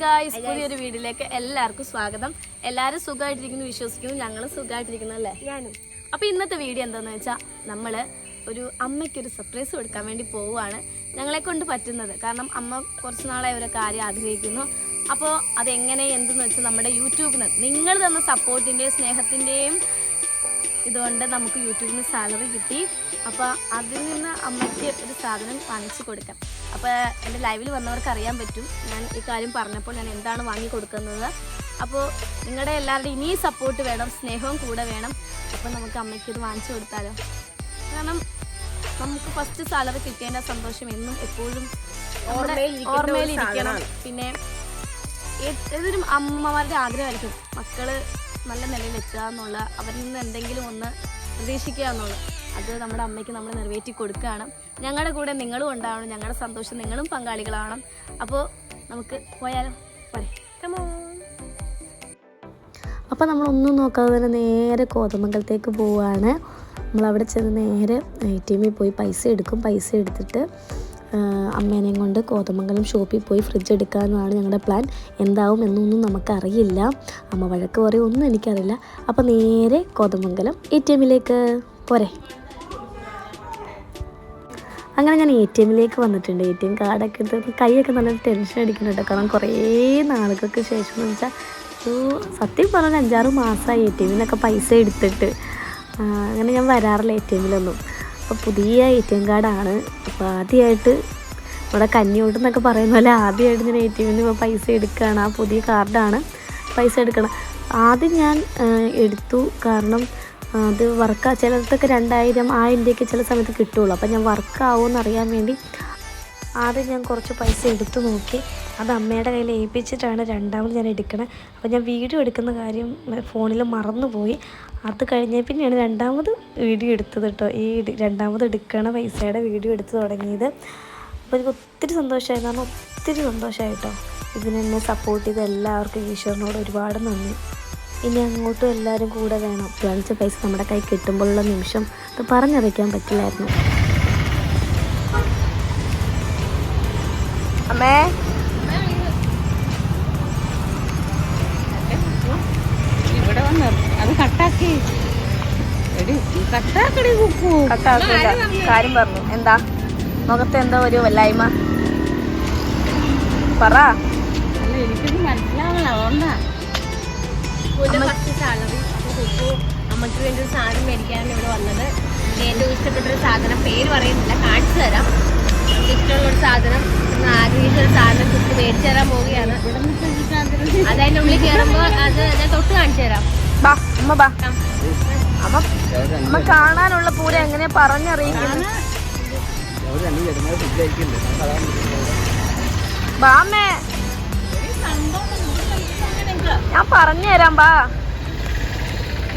Guys പുതിയൊരു വീഡിയോയിലേക്ക് എല്ലാവർക്കും സ്വാഗതം. എല്ലാവരും സുഖമായിട്ടിരിക്കുന്നു വിശ്വസിക്കുന്നു. ഞങ്ങൾ സുഖമായിട്ടിരിക്കുന്നു അല്ലേ ഞാനും. അപ്പോൾ ഇന്നത്തെ വീഡിയോ എന്താണെന്ന് വെച്ചാൽ നമ്മൾ ഒരു അമ്മയ്ക്ക് ഒരു സർപ്രൈസ് കൊടുക്കാൻ വേണ്ടി പോവുകയാണ് ഞങ്ങളെ കൊണ്ട് പറ്റുന്നത്. കാരണം അമ്മ കുറച്ച് നാളായി ഒരു കാര്യം ആഗ്രഹിക്കുന്നു. അപ്പോൾ അതെങ്ങനെ എന്തെന്ന് വെച്ചാൽ നമ്മുടെ യൂട്യൂബിന് നിങ്ങൾ തന്ന സപ്പോർട്ടിന്റെയും സ്നേഹത്തിന്റെയും ഇതുകൊണ്ട് നമുക്ക് യൂട്യൂബിൽ നിന്ന് സാലറി കിട്ടി. അപ്പോൾ അതിൽ നിന്ന് അമ്മയ്ക്ക് ഒരു സാധനം വാങ്ങിച്ചു കൊടുക്കാം. അപ്പോൾ എന്റെ ലൈവിൽ വന്നവർക്ക് അറിയാൻ പറ്റും. ഞാൻ ഈ കാര്യം പറഞ്ഞപ്പോൾ ഞാൻ എന്താണ് വാങ്ങി കൊടുക്കുന്നത്. അപ്പോൾ നിങ്ങളുടെ എല്ലാവരുടെയും ഇനിയും സപ്പോർട്ട് വേണം സ്നേഹവും കൂടെ വേണം. അപ്പോൾ നമുക്ക് അമ്മയ്ക്ക് ഇത് വാങ്ങിച്ചു കൊടുത്താലോ? കാരണം നമുക്ക് ഫസ്റ്റ് സാലറി കിട്ടേണ്ട സന്തോഷം എന്നും എപ്പോഴും ഓർമ്മയിലിരിക്കണം. പിന്നെ ഏത് ഏതൊരു അമ്മമാരുടെ ആഗ്രഹമായിരിക്കും മക്കൾ നല്ല നിലയിൽ എത്തുക എന്നുള്ള അവരിൽ നിന്ന് എന്തെങ്കിലും ഒന്ന് പ്രതീക്ഷിക്കുക എന്നുള്ളത് അത് നമ്മുടെ അമ്മയ്ക്ക് നമ്മൾ നിറവേറ്റി കൊടുക്കുകയാണ്. ഞങ്ങളുടെ കൂടെ നിങ്ങളും ഉണ്ടാവണം ഞങ്ങളുടെ സന്തോഷം നിങ്ങളും പങ്കാളികളാവണം. അപ്പോൾ നമുക്ക് പോയാലോ? പോരെ. അപ്പോൾ നമ്മളൊന്നും നോക്കാതെ തന്നെ നേരെ കോതമംഗലത്തേക്ക് പോവുകയാണ് നമ്മളവിടെ ചെന്ന് നേരെ എ ടി എമ്മിൽ പോയി പൈസ എടുക്കും. പൈസ എടുത്തിട്ട് അമ്മേനെയും കൊണ്ട് കോതമംഗലം ഷോപ്പിൽ പോയി ഫ്രിഡ്ജ് എടുക്കാമെന്നാണ് ഞങ്ങളുടെ പ്ലാൻ എന്താവും എന്നൊന്നും നമുക്കറിയില്ല. അമ്മ വഴക്ക് പറയും ഒന്നും എനിക്കറിയില്ല. അപ്പോൾ നേരെ കോതമംഗലം എ ടി എമ്മിലേക്ക് പോരെ. അങ്ങനെ ഞാൻ എ ടി എമ്മിലേക്ക് വന്നിട്ടുണ്ട്. എ ടി എം കാർഡൊക്കെ എടുത്ത് കൈയൊക്കെ നല്ല ടെൻഷൻ അടിക്കുന്നുണ്ട് കാരണം കുറേ നാളുകൾക്ക് ശേഷം എന്ന് വെച്ചാൽ ഒരു സത്യം പറഞ്ഞാൽ അഞ്ചാറ് മാസമായി എ ടി എമ്മിൽ നിന്നൊക്കെ പൈസ എടുത്തിട്ട്. അങ്ങനെ ഞാൻ വരാറില്ല എ ടി എമ്മിലൊന്നും അപ്പോൾ പുതിയ എ ടി എം കാർഡാണ് അപ്പോൾ ആദ്യമായിട്ട് നമ്മുടെ കന്നിയോട്ട് എന്നൊക്കെ പറയുന്ന പോലെ ആദ്യമായിട്ട് ഞാൻ എ ടി എമ്മിൽ നിന്ന് പൈസ എടുക്കുകയാണ് ആ പുതിയ കാർഡാണ് പൈസ എടുക്കണം. ആദ്യം ഞാൻ എടുത്തു. കാരണം അത് വർക്ക് ചിലടത്തൊക്കെ രണ്ടായിരം ആയിരം രൂപയ്ക്ക് ചില സമയത്ത് കിട്ടുള്ളൂ. അപ്പം ഞാൻ വർക്ക് ആവുമെന്ന് അറിയാൻ വേണ്ടി ആദ്യം ഞാൻ കുറച്ച് പൈസ എടുത്തു നോക്കി. അത് അമ്മയുടെ കയ്യിൽ ഏൽപ്പിച്ചിട്ടാണ് രണ്ടാമത് ഞാൻ എടുക്കണത് അപ്പോൾ ഞാൻ വീഡിയോ എടുക്കുന്ന കാര്യം ഫോണിൽ മറന്നുപോയി. അത് കഴിഞ്ഞ പിന്നെയാണ് രണ്ടാമത് വീഡിയോ എടുത്തത് കേട്ടോ. ഈ രണ്ടാമത് എടുക്കണ പൈസയുടെ വീഡിയോ എടുത്ത് തുടങ്ങിയത്. അപ്പോൾ എനിക്ക് ഒത്തിരി സന്തോഷമായി കാരണം ഒത്തിരി സന്തോഷമായി കേട്ടോ. ഇതിനെന്നെ സപ്പോർട്ട് ചെയ്ത എല്ലാവർക്കും ഈശ്വരനോട് ഒരുപാട് നന്ദി. ഇനി അങ്ങോട്ടും എല്ലാവരും കൂടെ വേണം. അധ്വാനിച്ച പൈസ നമ്മുടെ കൈ കിട്ടുമ്പോഴുള്ള നിമിഷം അത് പറഞ്ഞറിയിക്കാൻ പറ്റില്ലായിരുന്നു. അമ്മേ. ഇവിടെ വന്ന് അത് കട്ടാക്കി. കട്ടാക്കില്ല കാര്യം പറഞ്ഞു. എന്താ? മുഖത്ത് എന്തോ ഒരു വല്ലായ്മ. പറ. എനിക്കൊന്നും മനസ്സിലാവണം. അതുകൊണ്ടാ ഫസ്റ്റ് സാലറി കുക്കു അമ്മയ്ക്ക് വേണ്ടി ഒരു സാധനം മേടിക്കാനാണ് ഇവിടെ വന്നത്. എന്റെ ഇഷ്ടപ്പെട്ടൊരു ഇഷ്ടപ്പെട്ട ഒരു സാധനം പേര് പറയുന്നില്ല കാണിച്ചു തരാം. നമുക്ക് ഇഷ്ടമുള്ളൊരു സാധനം ആഗ്രഹിച്ചൊരു സാധനം കുക്ക് മേടിച്ചു തരാൻ പോവുകയാണ്. അതതിന്റെ ഉള്ളിൽ കയറുമ്പോൾ അത് ഞാൻ തൊട്ട് കാണിച്ചു തരാം. അമ്മ കാണാനുള്ള പൂരം എങ്ങനെയാ പറഞ്ഞറിയിക്കുന്നു ബാമേ അമ്മേ ഞാൻ പറഞ്ഞു തരാം ബാ.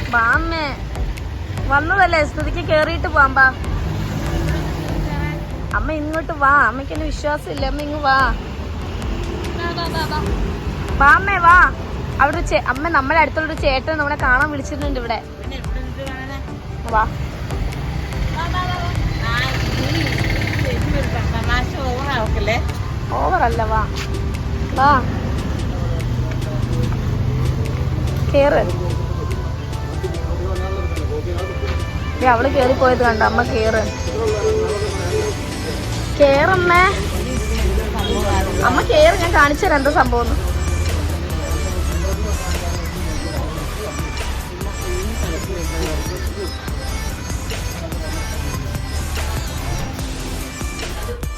ബാമ്മേ വന്നതല്ലേ? സ്തുതിക്ക് കേറിയിട്ട് പോവാം ബാ. അമ്മ ഇങ്ങോട്ട് വാ. അമ്മയ്ക്ക് എന്നെ വിശ്വാസമില്ല. അമ്മ ഇങ്ങ് വാ. ബാമ്മേ വാ. അവിടെ ഒരു ചേ- അമ്മ നമ്മുടെ അടുത്തുള്ളൊരു ചേട്ടൻ നമ്മളെ കാണാൻ വിളിച്ചിട്ടുണ്ട് ഇവിടെ. വാ. ഓവറല്ല വാ. വാ ദേ അവൾ കേറി പോയത് കണ്ട? അമ്മ കേറ്. കേറമ്മേ. അമ്മ കേറ് ഞാൻ കാണിച്ചു തരാം എന്താ സംഭവം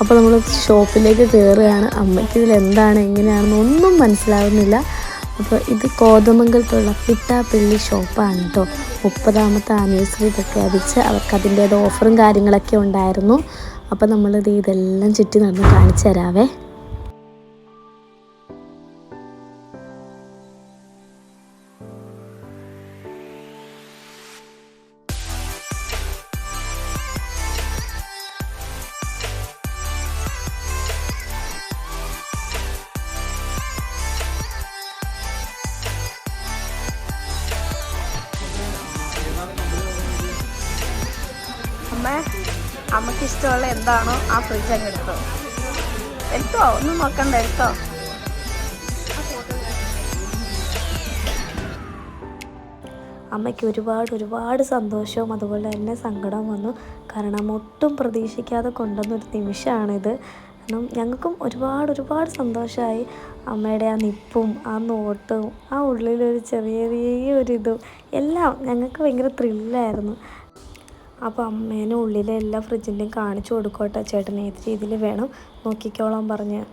അപ്പോൾ നമ്മൾ ഷോപ്പിലേക്ക് കയറുകയാണ് അമ്മയ്ക്ക് ഇതിൽ എന്താണ് എങ്ങനെയാണെന്ന് ഒന്നും മനസ്സിലാവുന്നില്ല. അപ്പോൾ ഇത് കോതമംഗലത്തുള്ള പിട്ടാപ്പള്ളി ഷോപ്പാണ് കേട്ടോ മുപ്പതാമത്തെ ആനിവേഴ്സറി പ്രഖ്യാപിച്ച് അവർക്ക് അതിന്റേത് ഓഫറും കാര്യങ്ങളൊക്കെ ഉണ്ടായിരുന്നു. അപ്പോൾ നമ്മളിത് ഇതെല്ലാം ചുറ്റി നടന്ന് കാണിച്ചു തരാവേ. ഇഷ്ടമുള്ള എന്താണോ ആ ഫ്രിഡ്ജ് അങ്ങ് എടുത്തോ. എടുത്തോ? ഒന്നും നോക്കണ്ട എടുത്തോ. അമ്മയ്ക്ക് ഒരുപാട് ഒരുപാട് സന്തോഷവും അതുപോലെ തന്നെ സങ്കടം വന്നു. കാരണം ഒട്ടും പ്രതീക്ഷിക്കാതെ കൊണ്ടുവന്നൊരു നിമിഷമാണിത്. കാരണം ഞങ്ങൾക്കും ഒരുപാട് ഒരുപാട് സന്തോഷമായി അമ്മയുടെ ആ നിപ്പും ആ നോട്ടവും ആ ഉള്ളിലൊരു ചെറിയ ചെറിയ ഒരു ഇതും എല്ലാം ഞങ്ങൾക്ക് ഭയങ്കര ത്രില്ലായിരുന്നു അപ്പോൾ അമ്മേനെ ഉള്ളിലെ എല്ലാ ഫ്രിഡ്ജിന്റെയും കാണിച്ചു കൊടുക്കോട്ടെ. ചേട്ടൻ ഏത് രീതിയിൽ വേണം നോക്കിക്കോളാൻ പറഞ്ഞ്.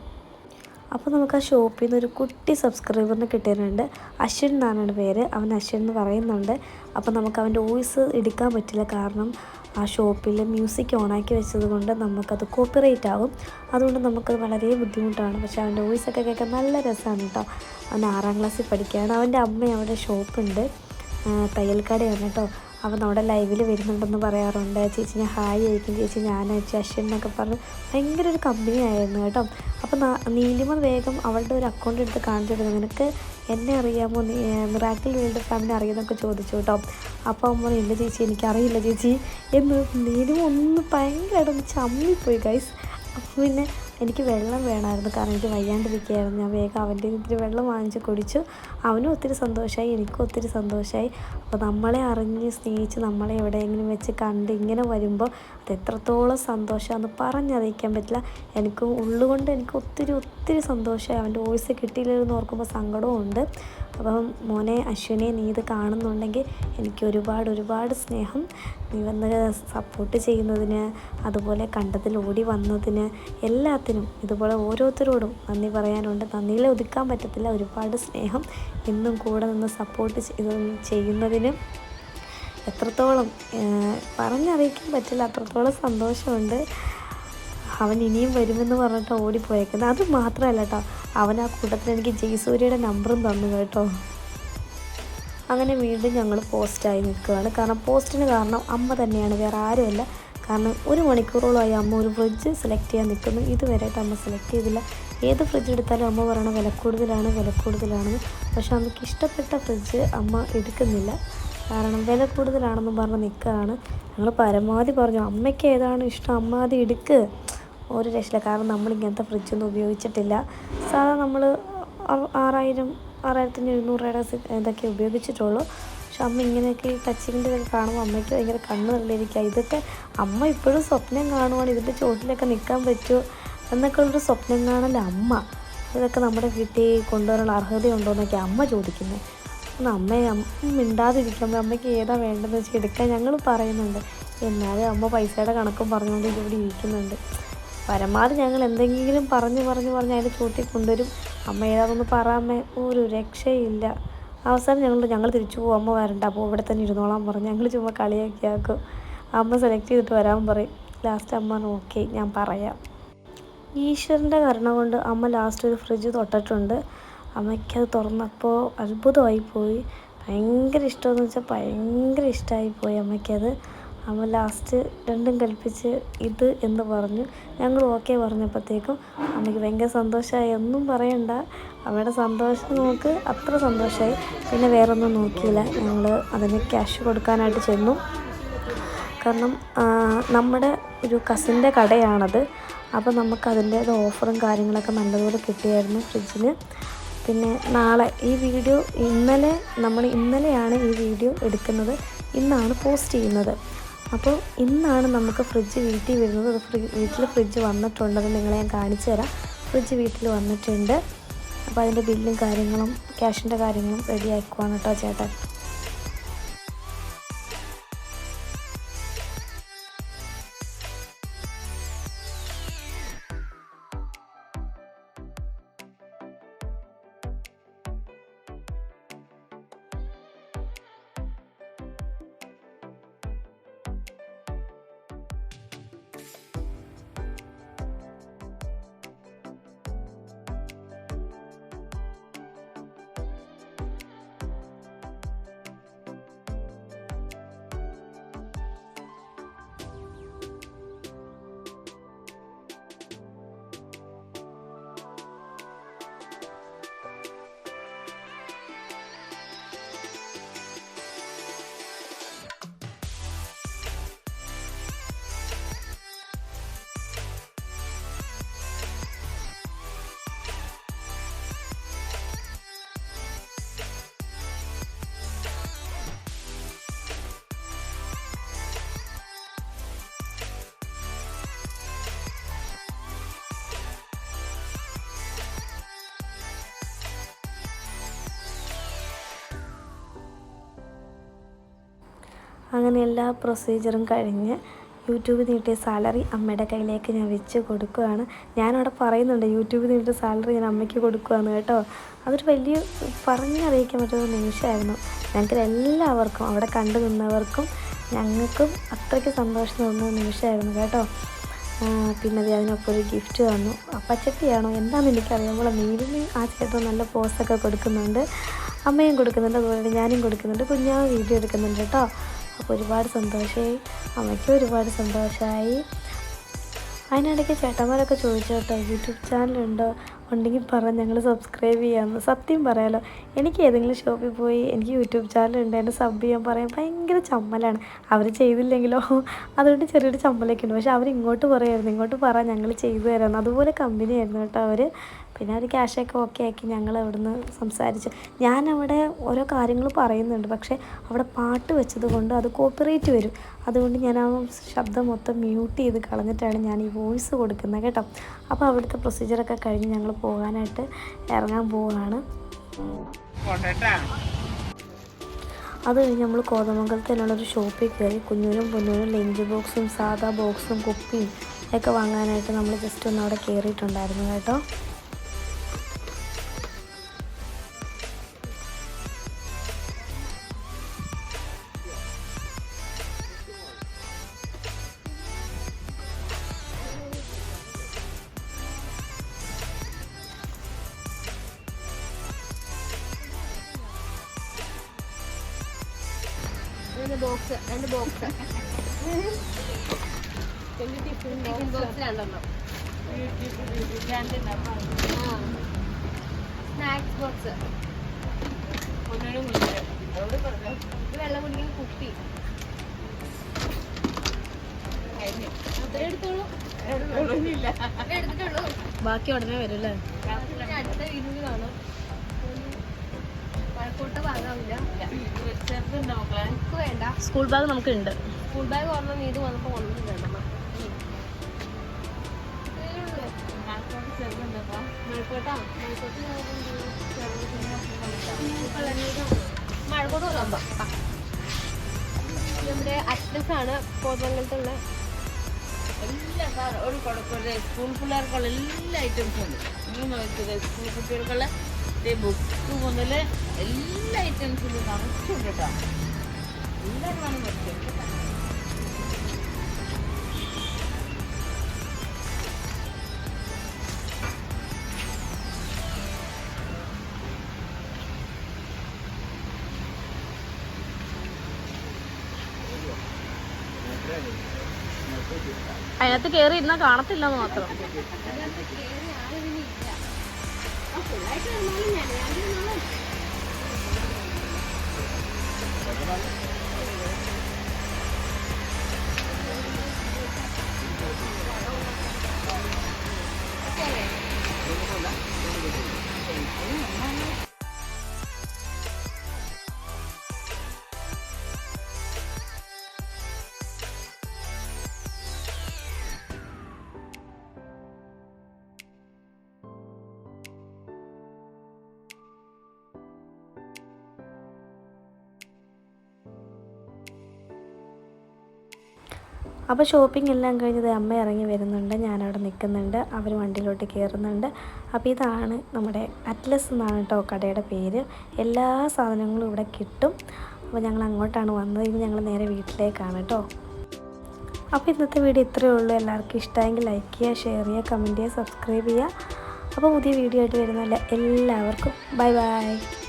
അപ്പോൾ നമുക്ക് ആ ഷോപ്പിൽ നിന്ന് ഒരു കുട്ടി സബ്സ്ക്രൈബറിന് കിട്ടിയിട്ടുണ്ട്. അശ്വിൻ എന്നാണ് പേര്. അവൻ അശ്വിൻ എന്ന് പറയുന്നുണ്ട്. അപ്പോൾ നമുക്ക് അവന്റെ വോയിസ് എടുക്കാൻ പറ്റില്ല. കാരണം ആ ഷോപ്പിൽ മ്യൂസിക് ഓണാക്കി വെച്ചത് കൊണ്ട് നമുക്കത് കോപ്പിറൈറ്റ് ആകും അതുകൊണ്ട് നമുക്ക് വളരെ ബുദ്ധിമുട്ടാണ്. പക്ഷേ അവന്റെ വോയിസൊക്കെ കേൾക്കാൻ നല്ല രസമാണ് കേട്ടോ. അവൻ ആറാം ക്ലാസ്സിൽ പഠിക്കുകയാണ്. അവന്റെ അമ്മ അവിടെ ഷോപ്പുണ്ട് തയ്യൽക്കടയാണ് കേട്ടോ. അവൻ അവിടെ ലൈവിൽ വരുന്നുണ്ടെന്ന് പറയാറുണ്ട്. ചേച്ചി ഞാൻ ഹായ് ആയിരിക്കും ചേച്ചി ഞാൻ അശ്വിൻ എന്നൊക്കെ പറഞ്ഞ് ഭയങ്കര ഒരു കമ്പനി ആയിരുന്നു കേട്ടോ. അപ്പോൾ നീലിമ വേഗം അവളുടെ ഒരു അക്കൗണ്ട് എടുത്ത് കാണിച്ചു കൊടുത്തു. നിനക്ക് എന്നെ അറിയാമോ? നിറാക്കിൽ വേൾഡ് ഫാമിലി അറിയുന്നൊക്കെ ചോദിച്ചു കേട്ടോ. അപ്പോൾ അമ്മ ഇല്ല ചേച്ചി എനിക്കറിയില്ല ചേച്ചി. എന്ന് നീലിമ ഒന്ന് ഭയങ്കരമായിട്ട് ഒന്ന് ചമ്മിപ്പോയി ഗൈസ് അപ്പോൾ പിന്നെ എനിക്ക് വെള്ളം വേണമായിരുന്നു. കാരണം എനിക്ക് വയ്യാണ്ടിരിക്കുകയായിരുന്നു. ഞാൻ വേഗം അവന്റെ ഇത്തിരി വെള്ളം വാങ്ങിച്ച് കുടിച്ചു. അവനും ഒത്തിരി സന്തോഷമായി എനിക്കും ഒത്തിരി സന്തോഷമായി അപ്പോൾ നമ്മളെ അറിഞ്ഞ് സ്നേഹിച്ച് നമ്മളെ എവിടെയെങ്കിലും വെച്ച് കണ്ട് ഇങ്ങനെ വരുമ്പോൾ അത് എത്രത്തോളം സന്തോഷമാണെന്ന് പറഞ്ഞറിയിക്കാൻ പറ്റില്ല. എനിക്ക് ഉള്ളുകൊണ്ട് എനിക്ക് ഒത്തിരി ഒത്തിരി സന്തോഷമായി. അവന്റെ വോയിസ് കിട്ടിയില്ലെന്ന് ഓർക്കുമ്പോൾ സങ്കടവും ഉണ്ട് അപ്പം മോനെ അശ്വിനെ നീ ഇത് കാണുന്നുണ്ടെങ്കിൽ എനിക്ക് ഒരുപാട് ഒരുപാട് സ്നേഹം. നീ വന്ന് സപ്പോർട്ട് ചെയ്യുന്നതിന് അതുപോലെ കണ്ടതിൽ ഓടി വന്നതിന് എല്ലാത്തിനും ഇതുപോലെ ഓരോരുത്തരോടും നന്ദി പറയാനുണ്ട്. നന്ദിയിൽ ഒതുക്കാൻ പറ്റത്തില്ല ഒരുപാട് സ്നേഹം എന്നും കൂടെ നിന്ന് സപ്പോർട്ട് ചെയ്യുന്നതിന്. എത്രത്തോളം പറഞ്ഞറിയിക്കാൻ പറ്റില്ല അത്രത്തോളം സന്തോഷമുണ്ട്. അവൻ ഇനിയും വരുമെന്ന് പറഞ്ഞിട്ട് ഓടിപ്പോയേക്കുന്നത്. അത് മാത്രമല്ല കേട്ടോ അവൻ ആ കൂട്ടത്തിൽ എനിക്ക് ജയ്സൂര്യയുടെ നമ്പറും തന്നു കേട്ടോ. അങ്ങനെ വീണ്ടും ഞങ്ങൾ പോസ്റ്റായി നിൽക്കുകയാണ്. കാരണം പോസ്റ്റിന് കാരണം അമ്മ തന്നെയാണ് വേറെ ആരുമല്ല. കാരണം ഒരു മണിക്കൂറോളമായി അമ്മ ഒരു ഫ്രിഡ്ജ് സെലക്ട് ചെയ്യാൻ നിൽക്കുന്നു. ഇതുവരെയായിട്ട് അമ്മ സെലക്ട് ചെയ്തില്ല. ഏത് ഫ്രിഡ്ജ് എടുത്താലും അമ്മ പറയണ വില കൂടുതലാണ് വില കൂടുതലാണെന്ന്. പക്ഷേ അമ്മയ്ക്ക് ഇഷ്ടപ്പെട്ട ഫ്രിഡ്ജ് അമ്മ എടുക്കുന്നില്ല. കാരണം വില കൂടുതലാണെന്ന് പറഞ്ഞ് നിൽക്കുകയാണ്. ഞങ്ങൾ പരമാവധി പറഞ്ഞു അമ്മയ്ക്ക് ഏതാണ് ഇഷ്ടം? അമ്മ അത് എടുക്ക്. ഒരു രക്ഷയില്ല. കാരണം നമ്മൾ ഇങ്ങനത്തെ ഫ്രിഡ്ജൊന്നും ഉപയോഗിച്ചിട്ടില്ല. സാധാരണ നമ്മൾ ആറായിരം ആറായിരത്തി എഴുന്നൂറ് ഇതൊക്കെ ഉപയോഗിച്ചിട്ടുള്ളൂ. പക്ഷെ അമ്മ ഇങ്ങനെയൊക്കെ ഈ ടച്ചിങ്ങിന്റെ ഇതൊക്കെ കാണുമ്പോൾ അമ്മയ്ക്ക് ഭയങ്കര കണ്ണ് തള്ളിയിരിക്കുക ഇതൊക്കെ അമ്മ ഇപ്പോഴും സ്വപ്നം കാണുവാണ്. ഇതിന്റെ ചോട്ടിലൊക്കെ നിൽക്കാൻ പറ്റുമോ എന്നൊക്കെ ഉള്ളൊരു സ്വപ്നം കാണല അമ്മ. ഇതൊക്കെ നമ്മുടെ വീട്ടിൽ കൊണ്ടുവരാനുള്ള അർഹതയുണ്ടോ എന്നൊക്കെ അമ്മ ചോദിക്കുന്നത് അപ്പം അമ്മയെ അമ്മ മിണ്ടാതിരിക്കുമ്പോൾ അമ്മയ്ക്ക് ഏതാ വേണ്ടതെന്ന് വെച്ചാൽ എടുക്കാൻ ഞങ്ങൾ പറയുന്നുണ്ട്. എന്നാലും അമ്മ പൈസയുടെ കണക്കും പറഞ്ഞുകൊണ്ട് ഇവിടെ ഇരിക്കുന്നുണ്ട്. പരമാവധി ഞങ്ങൾ എന്തെങ്കിലും പറഞ്ഞു പറഞ്ഞു പറഞ്ഞ് അതിന്റെ ചൂട്ടി കൊണ്ടുവരും അമ്മ ഏതാണെന്ന് പറയാമേ ഒരു രക്ഷയില്ല. അവസാനം ഞങ്ങൾ ഞങ്ങൾ തിരിച്ചു പോകും അമ്മ വരണ്ട. അപ്പോൾ ഇവിടെ തന്നെ ഇരുന്നോളാൻ പറഞ്ഞു. ഞങ്ങൾ ചുമ്മാ കളിയാക്കി ആക്കും. അമ്മ സെലക്ട് ചെയ്തിട്ട് വരാൻ പറയും. ലാസ്റ്റ് അമ്മ ഓക്കെ ഞാൻ പറയാം. ഈശ്വരന്റെ കരണം കൊണ്ട് അമ്മ ലാസ്റ്റ് ഒരു ഫ്രിഡ്ജ് തൊട്ടിട്ടുണ്ട്. അമ്മയ്ക്കത് തുറന്നപ്പോൾ അത്ഭുതമായി പോയി ഭയങ്കര ഇഷ്ടമെന്ന് വെച്ചാൽ ഭയങ്കര ഇഷ്ടമായി പോയി അമ്മയ്ക്കത് അമ്മ ലാസ്റ്റ് രണ്ടും കൽപ്പിച്ച് ഇത് എന്ന് പറഞ്ഞു. ഞങ്ങൾ ഓക്കെ പറഞ്ഞപ്പോഴത്തേക്കും അമ്മയ്ക്ക് ഭയങ്കര സന്തോഷമായി. ഒന്നും പറയണ്ട. അമ്മയുടെ സന്തോഷം നമുക്ക് അത്ര സന്തോഷമായി. പിന്നെ വേറൊന്നും നോക്കിയില്ല. ഞങ്ങൾ അതിന് ക്യാഷ് കൊടുക്കാനായിട്ട് ചെന്നു. കാരണം നമ്മുടെ ഒരു കസിന്റെ കടയാണത്. അപ്പോൾ നമുക്ക് അതിന്റേത് ഓഫറും കാര്യങ്ങളൊക്കെ നല്ലതുപോലെ കിട്ടിയായിരുന്നു ഫ്രിഡ്ജിന് പിന്നെ നാളെ ഈ വീഡിയോ ഇന്നലെ നമ്മൾ ഇന്നലെയാണ് ഈ വീഡിയോ എടുക്കുന്നത്. ഇന്നാണ് പോസ്റ്റ് ചെയ്യുന്നത്. അപ്പോൾ ഇന്നാണ് നമുക്ക് ഫ്രിഡ്ജ് വീട്ടിൽ വരുന്നത്. വീട്ടിൽ ഫ്രിഡ്ജ് വന്നിട്ടുണ്ടെന്ന് നിങ്ങളെ ഞാൻ കാണിച്ചു തരാം. ഫ്രിഡ്ജ് വീട്ടിൽ വന്നിട്ടുണ്ട്. അപ്പോൾ അതിന്റെ ബില്ലും കാര്യങ്ങളും ക്യാഷിന്റെ കാര്യങ്ങളും റെഡി ആക്കുവാണ് കേട്ടോ ചേട്ടൻ അങ്ങനെ എല്ലാ പ്രൊസീജിയറും കഴിഞ്ഞ് യൂട്യൂബ് നീട്ടിയ സാലറി അമ്മയുടെ കയ്യിലേക്ക് ഞാൻ വെച്ച് കൊടുക്കുകയാണ്. ഞാനവിടെ പറയുന്നുണ്ട് യൂട്യൂബ് നീട്ടിയ സാലറി ഞാൻ അമ്മയ്ക്ക് കൊടുക്കുകയാണ് കേട്ടോ. അതൊരു വലിയ പറഞ്ഞറിയിക്കാൻ പറ്റുന്ന നിമിഷമായിരുന്നു. ഞങ്ങൾക്ക് എല്ലാവർക്കും അവിടെ കണ്ടു നിന്നവർക്കും ഞങ്ങൾക്കും അത്രയ്ക്ക് സന്തോഷം തോന്നുന്ന നിമിഷമായിരുന്നു കേട്ടോ. പിന്നെ അത് അതിനൊപ്പം ഒരു ഗിഫ്റ്റ് തന്നു. അപ്പച്ചട്ടിയാണോ? എന്താണെന്ന് എനിക്കറിയാം നമ്മളെ മീനിന് ആ ചേട്ടൻ നല്ല പോസ്റ്റൊക്കെ കൊടുക്കുന്നുണ്ട്. അമ്മയും കൊടുക്കുന്നുണ്ട് അതുപോലെ ഞാനും കൊടുക്കുന്നുണ്ട്. കുഞ്ഞാവ് വീഡിയോ എടുക്കുന്നുണ്ട് കേട്ടോ. അപ്പോൾ ഒരുപാട് സന്തോഷമായി അമ്മയ്ക്കും ഒരുപാട് സന്തോഷമായി അതിനിടയ്ക്ക് ചേട്ടന്മാരൊക്കെ ചോദിച്ചു കേട്ടോ യൂട്യൂബ് ചാനലുണ്ടോ? ഉണ്ടെങ്കിൽ പറ ഞങ്ങൾ സബ്സ്ക്രൈബ് ചെയ്യാമെന്ന് സത്യം പറയാലോ എനിക്ക് ഏതെങ്കിലും ഷോപ്പിൽ പോയി എനിക്ക് യൂട്യൂബ് ചാനലുണ്ട് എന്നെ സബ് ചെയ്യാൻ പറയാൻ ഭയങ്കര ചമ്മലാണ്. അവർ ചെയ്തില്ലെങ്കിലോ? അതുകൊണ്ട് ചെറിയൊരു ചമ്മലൊക്കെ ഉണ്ട് പക്ഷെ അവർ ഇങ്ങോട്ട് പറയുമായിരുന്നു ഇങ്ങോട്ട് പറ ഞങ്ങൾ ചെയ്തു തരാമെന്ന് അതുപോലെ കമ്പനി ആയിരുന്നു കേട്ടോ അവർ പിന്നെ അവർ ക്യാഷൊക്കെ ഓക്കെ ആക്കി ഞങ്ങൾ അവിടുന്ന് സംസാരിച്ച്. ഞാനവിടെ ഓരോ കാര്യങ്ങൾ പറയുന്നുണ്ട്. പക്ഷേ അവിടെ പാട്ട് വെച്ചത് കൊണ്ട് അത് കോപ്പിറേറ്റ് വരും. അതുകൊണ്ട് ഞാൻ ആ ശബ്ദം മൊത്തം മ്യൂട്ട് ചെയ്ത് കളഞ്ഞിട്ടാണ് ഞാൻ ഈ വോയിസ് കൊടുക്കുന്നത് കേട്ടോ. അപ്പോൾ അവിടുത്തെ പ്രൊസീജിയറൊക്കെ കഴിഞ്ഞ് ഞങ്ങൾ പോകാനായിട്ട് ഇറങ്ങാൻ പോവുകയാണ് അത് കഴിഞ്ഞ് നമ്മൾ കോതമംഗലത്ത് തന്നെയുള്ളൊരു ഷോപ്പിൽ കയറി കുഞ്ഞൂരും പൊന്നൂരും ലഞ്ച് ബോക്സും സാധാ ബോക്സും കുപ്പിയും ഒക്കെ വാങ്ങാനായിട്ട് നമ്മൾ ജസ്റ്റ് ഒന്ന് അവിടെ കയറിയിട്ടുണ്ടായിരുന്നു കേട്ടോ. രണ്ട് ബോക്സ് രണ്ട് ബോക്സ് ടിഫിൻ ബോക്സ് രണ്ടെണ്ണം. സ്നാക്സ് ബോക്സ് വെള്ളം കുടിക്കുന്ന കുപ്പി ബാക്കി ഉടനെ വരും അല്ലേ അടുത്ത കാണാം. വാങ്ങാവില്ല വേണ്ട. സ്കൂൾ ബാഗ് നമുക്കുണ്ട്. സ്കൂൾ ബാഗ് ഓർമ്മ നീത് വന്നപ്പോ കൊണ്ടുവന്നില്ല അമ്മ മക്കളോട് ചെറുതുണ്ടോ മഴക്കോട്ടാ? വരാം നമ്മുടെ അറ്റ്ലസ് ആണ് കോതമംഗലത്തുള്ള. എല്ലാ സാർ ഒരു കുഴപ്പമില്ല സ്കൂൾ പിള്ളേർക്കുള്ള എല്ലാ ഐറ്റംസും ഉണ്ട്. നിങ്ങൾ നോക്കിയത് സ്കൂൾ കുട്ടികൾക്കുള്ള ബുക്ക് മുതൽ എല്ലാ ഐറ്റംസും നിറച്ചുണ്ട് കേട്ടോ എല്ലാവരും വേണം നോക്കിയത് അതിനകത്ത് കയറി ഇരുന്നാൽ കാണത്തില്ലെന്ന് മാത്രം. hermano me alegra, അപ്പോൾ ഷോപ്പിംഗ് എല്ലാം കഴിഞ്ഞത് അമ്മ ഇറങ്ങി വരുന്നുണ്ട്. ഞാനവിടെ നിൽക്കുന്നുണ്ട്. അവർ വണ്ടിയിലോട്ട് കയറുന്നുണ്ട്. അപ്പോൾ ഇതാണ് നമ്മുടെ അറ്റ്ലസ് എന്നാണ് കേട്ടോ കടയുടെ പേര്. എല്ലാ സാധനങ്ങളും ഇവിടെ കിട്ടും. അപ്പോൾ ഞങ്ങൾ അങ്ങോട്ടാണ് വന്നത്. ഇനി ഞങ്ങൾ നേരെ വീട്ടിലേക്കാണ് കേട്ടോ. അപ്പോൾ ഇന്നത്തെ വീഡിയോ ഇത്രയേ ഉള്ളൂ. എല്ലാവർക്കും ഇഷ്ടമെങ്കിൽ ലൈക്ക് ചെയ്യുക ഷെയർ ചെയ്യുക കമന്റ് ചെയ്യുക സബ്സ്ക്രൈബ് ചെയ്യുക. അപ്പോൾ പുതിയ വീഡിയോ ആയിട്ട് വരുന്നല്ല എല്ലാവർക്കും. Bye bye